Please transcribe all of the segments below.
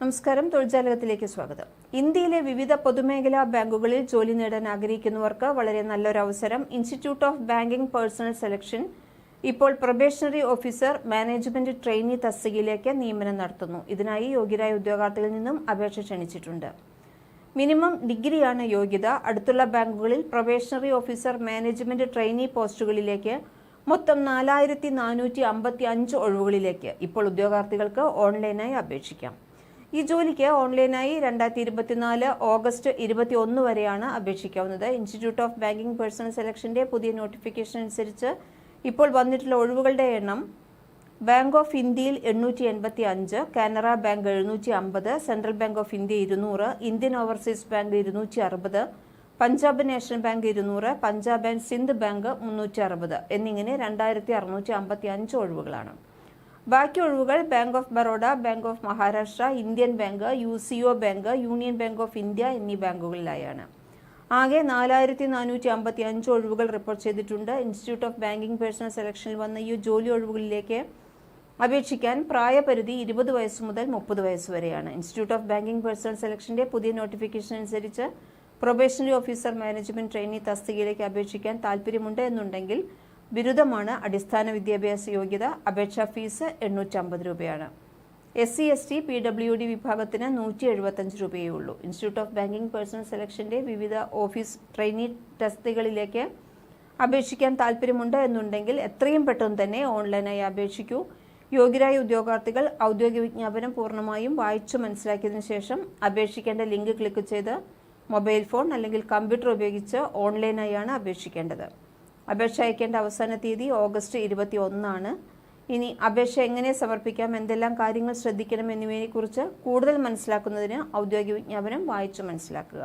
നമസ്കാരം. തൊഴിൽജാലകത്തിലേക്ക് സ്വാഗതം. ഇന്ത്യയിലെ വിവിധ പൊതുമേഖലാ ബാങ്കുകളിൽ ജോലി നേടാൻ ആഗ്രഹിക്കുന്നവർക്ക് വളരെ നല്ലൊരു അവസരം. Institute of banking personnel selection ഇപ്പോൾ പ്രൊബേഷണറി ഓഫീസർ മാനേജ്മെന്റ് ട്രെയിനി തസ്തികയിലേക്ക് നിയമനം നടത്തുന്നു. ഇതിനായി യോഗ്യരായ ഉദ്യോഗാർത്ഥികളിൽ നിന്നും അപേക്ഷ ക്ഷണിച്ചിട്ടുണ്ട്. മിനിമം ഡിഗ്രിയാണ് യോഗ്യത. അടുത്തുള്ള ബാങ്കുകളിൽ പ്രൊബേഷണറി ഓഫീസർ മാനേജ്മെന്റ് ട്രെയിനി പോസ്റ്റുകളിലേക്ക് മൊത്തം നാലായിരത്തി നാനൂറ്റി അമ്പത്തി അഞ്ച് ഒഴിവുകളിലേക്ക് ഇപ്പോൾ ഉദ്യോഗാർത്ഥികൾക്ക് ഓൺലൈനായി അപേക്ഷിക്കാം. ഈ ജോലിക്ക് ഓൺലൈനായി രണ്ടായിരത്തി ഇരുപത്തിനാല് ഓഗസ്റ്റ് ഇരുപത്തി ഒന്ന് വരെയാണ് അപേക്ഷിക്കാവുന്നത്. ഇൻസ്റ്റിറ്റ്യൂട്ട് ഓഫ് ബാങ്കിംഗ് പേഴ്സണൽ സെലക്ഷന്റെ പുതിയ നോട്ടിഫിക്കേഷൻ അനുസരിച്ച് ഇപ്പോൾ വന്നിട്ടുള്ള ഒഴിവുകളുടെ എണ്ണം ബാങ്ക് ഓഫ് ഇന്ത്യയിൽ എണ്ണൂറ്റി എൺപത്തി അഞ്ച് കാനറ ബാങ്ക് എഴുന്നൂറ്റി അമ്പത് സെൻട്രൽ ബാങ്ക് ഓഫ് ഇന്ത്യ ഇരുന്നൂറ് ഇന്ത്യൻ ഓവർസീസ് ബാങ്ക് ഇരുന്നൂറ്റി അറുപത് പഞ്ചാബ് നാഷണൽ ബാങ്ക് ഇരുന്നൂറ് പഞ്ചാബ് ആൻഡ് സിന്ധ് ബാങ്ക് മുന്നൂറ്റി അറുപത് എന്നിങ്ങനെ രണ്ടായിരത്തി അറുന്നൂറ്റി അമ്പത്തി അഞ്ച് ഒഴിവുകളാണ്. ബാക്കി ഒഴിവുകൾ bank of Baroda bank of Maharashtra Indian bank U C O bank union bank of India എന്നീ ബാങ്കുകളിലായാണ്. ആകെ നാലായിരത്തി നാനൂറ്റി അമ്പത്തി അഞ്ച് ഒഴിവുകൾ റിപ്പോർട്ട് ചെയ്തിട്ടുണ്ട്. ഇൻസ്റ്റിറ്റ്യൂട്ട് ഓഫ് ബാങ്കിംഗ് പേഴ്സണൽ സെലക്ഷനിൽ വന്ന ഈ ജോലി ഒഴിവുകളിലേക്ക് അപേക്ഷിക്കാൻ പ്രായപരിധി ഇരുപത് വയസ്സ് മുതൽ മുപ്പത് വയസ്സ് വരെയാണ്. ഇൻസ്റ്റിറ്റ്യൂട്ട് ഓഫ് ബാങ്കിംഗ് പേഴ്സണൽ സെലക്ഷന്റെ പുതിയ നോട്ടിഫിക്കേഷൻ അനുസരിച്ച് പ്രൊബേഷണറി ഓഫീസർ മാനേജ്മെന്റ് ട്രെയിനി തസ്തികയിലേക്ക് അപേക്ഷിക്കാൻ താൽപ്പര്യമുണ്ട് എന്നുണ്ടെങ്കിൽ ബിരുദമാണ് അടിസ്ഥാന വിദ്യാഭ്യാസ യോഗ്യത അപേക്ഷാ ഫീസ് എണ്ണൂറ്റമ്പത് രൂപയാണ്. S C S T P W D വിഭാഗത്തിന് നൂറ്റി എഴുപത്തഞ്ച് രൂപയേ ഉള്ളൂ. ഇൻസ്റ്റിറ്റ്യൂട്ട് ഓഫ് ബാങ്കിംഗ് പേഴ്സണൽ സെലക്ഷന്റെ വിവിധ ഓഫീസ് ട്രെയിനി ടെസ്റ്റുകളിലേക്ക് അപേക്ഷിക്കാൻ താല്പര്യമുണ്ട് എന്നുണ്ടെങ്കിൽ എത്രയും പെട്ടെന്ന് തന്നെ ഓൺലൈനായി അപേക്ഷിക്കൂ. യോഗ്യരായ ഉദ്യോഗാർത്ഥികൾ ഔദ്യോഗിക വിജ്ഞാപനം പൂർണമായും വായിച്ചു മനസ്സിലാക്കിയതിനു ശേഷം അപേക്ഷിക്കേണ്ട ലിങ്ക് ക്ലിക്ക് ചെയ്ത് മൊബൈൽ ഫോൺ അല്ലെങ്കിൽ കമ്പ്യൂട്ടർ ഉപയോഗിച്ച് ഓൺലൈനായാണ് അപേക്ഷിക്കേണ്ടത്. അപേക്ഷ അയക്കേണ്ട അവസാന തീയതി ഓഗസ്റ്റ് ഇരുപത്തി ഒന്നാണ് ഇനി അപേക്ഷ എങ്ങനെ സമർപ്പിക്കാം? എന്തെല്ലാം കാര്യങ്ങൾ ശ്രദ്ധിക്കണം എന്നിവയെക്കുറിച്ച് കൂടുതൽ മനസ്സിലാക്കുന്നതിന് ഔദ്യോഗിക വിജ്ഞാപനം വായിച്ചു മനസ്സിലാക്കുക.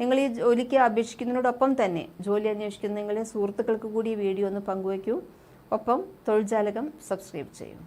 നിങ്ങൾ ഈ ജോലിക്ക് അപേക്ഷിക്കുന്നതിനോടൊപ്പം തന്നെ ജോലി അന്വേഷിക്കുന്ന നിങ്ങളെ സുഹൃത്തുക്കൾക്ക് കൂടി വീഡിയോ ഒന്ന് പങ്കുവയ്ക്കൂ. ഒപ്പം തൊഴിൽ ജാലകം സബ്സ്ക്രൈബ് ചെയ്യും.